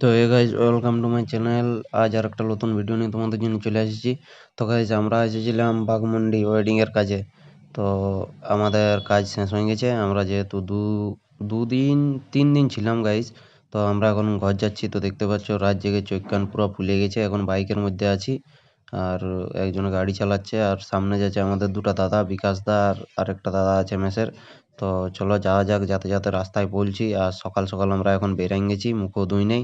তো hey guys welcome to my channel আজ আর একটা নতুন ভিডিও নিয়ে তোমাদের জন্য চলে এসেছি তো গাইজ আমরা এসেছিলাম বাঘমুন্ডি ওয়েডিং এর কাজে। তো আমাদের কাজ শেষ হয়ে গেছে। আমরা যেহেতু দু, দুদিন, তিন দিন ছিলাম গাইজ তো আমরা এখন ঘর যাচ্ছি। তো দেখতে পাচ্ছ, রাত জেগে চোখ কান পুরো ফুলে গেছে। এখন বাইকের মধ্যে আছি। আর একজন গাড়ি চালাচ্ছে। আর সামনে যাচ্ছে আমাদের দুটো দাদা, বিকাশ দা আর আরেকটা দাদা আছে মেসের। তো চলো যাওয়া যাক, যাতে যাতে রাস্তায় বলছি। আর সকাল সকাল আমরা এখন বেরাই গেছি, মুখও ধুই নেই।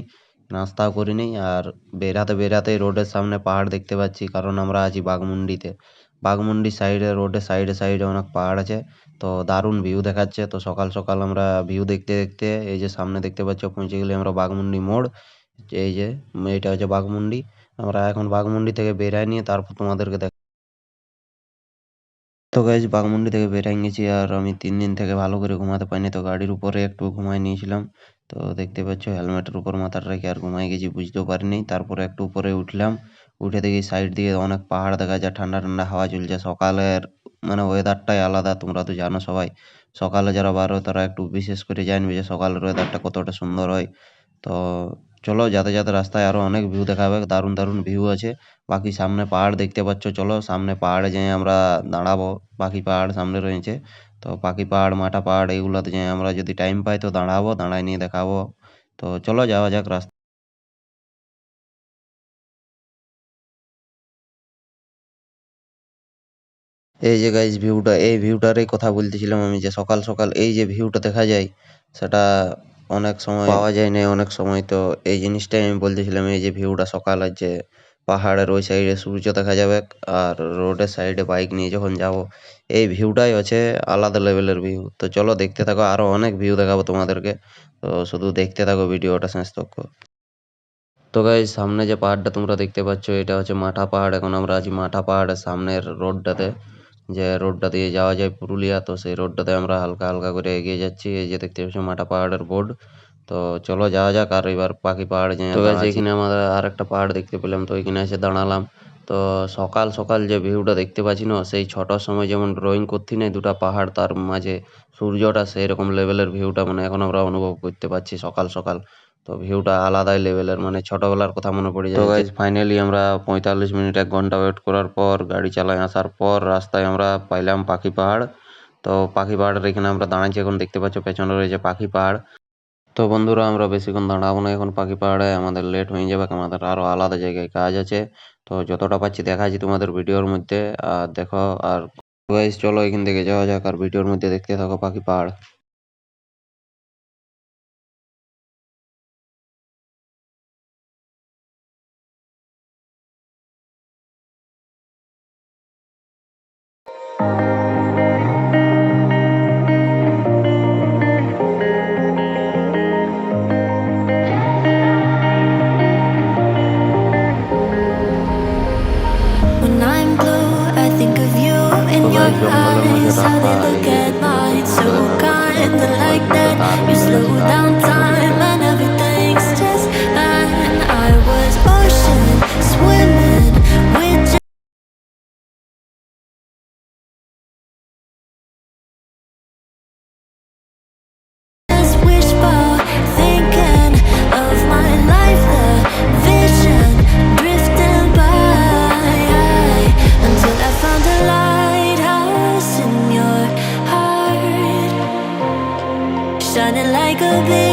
নাস্তাও করি নেই আর বেরাতে বেরাতেই রোডের সামনে পাহাড় দেখতে পাচ্ছি, কারণ আমরা আছি বাঘমুন্ডিতে। বাঘমুন্ডি সাইডে রোডের সাইডে সাইডে অনেক পাহাড় আছে, তো দারুণ ভিউ দেখাচ্ছে। তো সকাল সকাল আমরা ভিউ দেখতে দেখতে এই যে সামনে দেখতে পাচ্ছ, পৌঁছে গেলে আমরা বাঘমুন্ডি মোড়, এই যে এটা হচ্ছে বাঘমুন্ডি। আমরা এখন বাঘমুন্ডি থেকে বেরাই নিয়ে তারপর তোমাদেরকে দেখ তো গাইজ বাঘমুন্ডি থেকে বেরাই গেছি আর আমি তিন দিন থেকে ভালো করে ঘুমাতে পারিনি, তো গাড়ির উপরে একটু ঘুমাই নিয়েছিলাম। তো দেখতে পাচ্ছ হেলমেটের উপর মাথাটা রেখে আর ঘুমাই গেছি, বুঝতেও পারিনি। তারপরে একটু উপরে উঠলাম, উঠে দেখি সাইড দিয়ে অনেক পাহাড় দেখা যায় ঠান্ডা ঠান্ডা হাওয়া চলছে। সকালের মানে ওয়েদারটাই আলাদা, তোমরা তো জানো সবাই। সকালে যারা বার হয় তারা একটু বিশেষ করে জানবে যে সকালের ওয়েদারটা কতটা সুন্দর হয়। তো চলো যাতে যাতে রাস্তায় আরও অনেক ভিউ দেখাবে দারুণ দারুণ ভিউ আছে। বাকি সামনে পাহাড় দেখতে পাচ্ছ, চলো, সামনে পাহাড়ে যেয়ে আমরা দাঁড়াবো। বাকি পাহাড় সামনে রয়েছে। তো পাখি পাহাড় মাটা পাহাড় এগুলোতে যেয়ে আমরা যদি টাইম পাই তো দাঁড়াবো, দাঁড়ায় নিয়ে দেখাবো। তো চলো যাওয়া যাক রাস্তা এই যে গাইজ ভিউটা এই ভিউটারই কথা বলতেছিলাম আমি যে সকাল সকাল এই যে ভিউটা দেখা যায়, সেটা অনেক সময় পাওয়া যায় না অনেক সময়, তো এই জিনিসটাই আমি বলতেছিলাম এই যে ভিউটা সকালের যে পাহাড়ের ওই সাইডে সূর্য দেখা যাবে আর রোডের সাইডে বাইক নিয়ে যখন যাব, এই ভিউটাই হচ্ছে আলাদা লেভেলের ভিউ তো চলো দেখতে থাকো, আরও অনেক ভিউ দেখাবো তোমাদেরকে। তো শুধু দেখতে থাকো ভিডিওটা শেষ তক। তো গাই সামনে যে পাহাড়টা তোমরা দেখতে পাচ্ছ, এটা হচ্ছে মাঠা পাহাড়। এখন আমরা আছি মাঠা পাহাড়ের সামনের রোডটাতে যে রোডটা দিয়ে যাওয়া যায় পুরুলিয়া, তো সেই রোডটাতে আমরা হালকা হালকা করে এগিয়ে যাচ্ছি। এই যে দেখতে পাচ্ছ মাঠা পাহাড়ের বোর্ড তো চলো যাওয়া যাক আর এবার পাখি পাহাড় যে তো এখানে আমরা আর একটা পাহাড় দেখতে পেলাম তো এখানে এসে দাঁড়ালাম। তো সকাল সকাল যে ভিউটা দেখতে পাচ্ছি না সেই ছটার সময় যেমন ড্রয়িং করছি না দুটা পাহাড় তার মাঝে সূর্যটা সেই রকম লেভেলের ভিউটা মানে এখন আমরা অনুভব করতে পারছি সকাল সকাল। তো ভিউটা আলাদাই লেভেলের মানে ছোটবেলার কথা মনে পড়ে যায় তো গাইজ ফাইনালি আমরা পঁয়তাল্লিশ মিনিট এক ঘণ্টা ওয়েট করার পর গাড়ি চালায় আসার পর রাস্তায় আমরা পাইলাম পাখি পাহাড়। তো পাখি পাহাড়ের এখানে আমরা দাঁড়াচ্ছি এখন দেখতে পাচ্ছ পেছনে রয়েছে পাখি পাহাড়। তো বন্ধুরা, আমরা বেশিক্ষণ দাঁড়াবো না। এখন পাখি পাহাড়ে আমাদের লেট হয়ে যাবে আমাদের আরও আলাদা জায়গায় কাজ আছে। তো যতটা পাচ্ছি দেখাচ্ছি তোমাদের ভিডিওর মধ্যে। আর দেখো, আর চলো এখান থেকে যাওয়া যাক, আর ভিডিওর মধ্যে দেখতে থাকো পাখি পাহাড়। Your eyes. How they look at mine, so kind like that. You slow down time a bit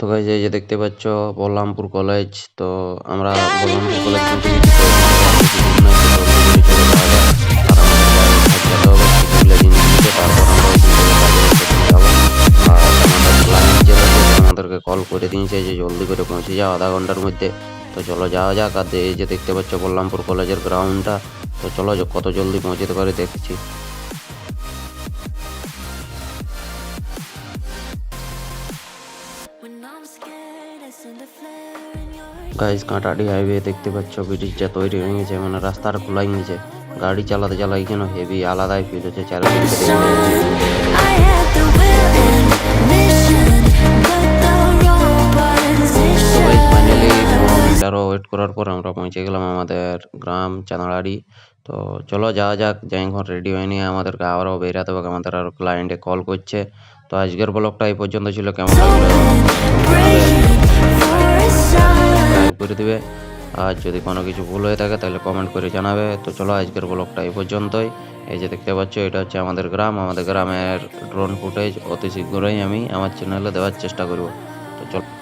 তো গাইজ এই যে দেখতে পাচ্ছ বলরামপুর কলেজ তো আমরা বলরামপুর কলেজ আমাদেরকে কল করে দিয়েছে যে জলদি করে পৌঁছে যাও আধা ঘণ্টার মধ্যে তো চলো যাওয়া যাক আর এই যে দেখতে পাচ্ছ বলরামপুর কলেজের গ্রাউন্ডটা তো চলো কত জলদি পৌঁছতে পারে দেখছি গাইজ কাঁটাডি হাইওয়ে দেখতে পাচ্ছ ব্রিটিশটা তৈরি হয়ে গেছে মানে রাস্তাটা খোলাই গেছে। গাড়ি চালাতে চালাই যেন হেভি আলাদাই ফিল হচ্ছে আরও ওয়েট করার পর আমরা পৌঁছে গেলাম আমাদের গ্রাম চাঁদড়াড়ি। তো চলো যাওয়া যাক, যাই এখন রেডি হয়ে নিয়ে আমাদেরকে আবারও বেরাতে হবে। আমাদের আরও ক্লায়েন্টে কল করছে। তো আজকের ব্লগটা এই পর্যন্ত ছিল, কেমন লাগল? করে দিবে আর যদি কোনো কিছু ভুল হয়ে থাকে তাহলে কমেন্ট করে জানাবে। তো চলো আজকের ব্লগটা এই পর্যন্তই। এই যে দেখতে পাচ্ছ, এটা হচ্ছে আমাদের গ্রাম। আমাদের গ্রামের ড্রোন ফুটেজ অতি শীঘ্রই আমি আমার চ্যানেলে দেওয়ার চেষ্টা করব। তো চলো।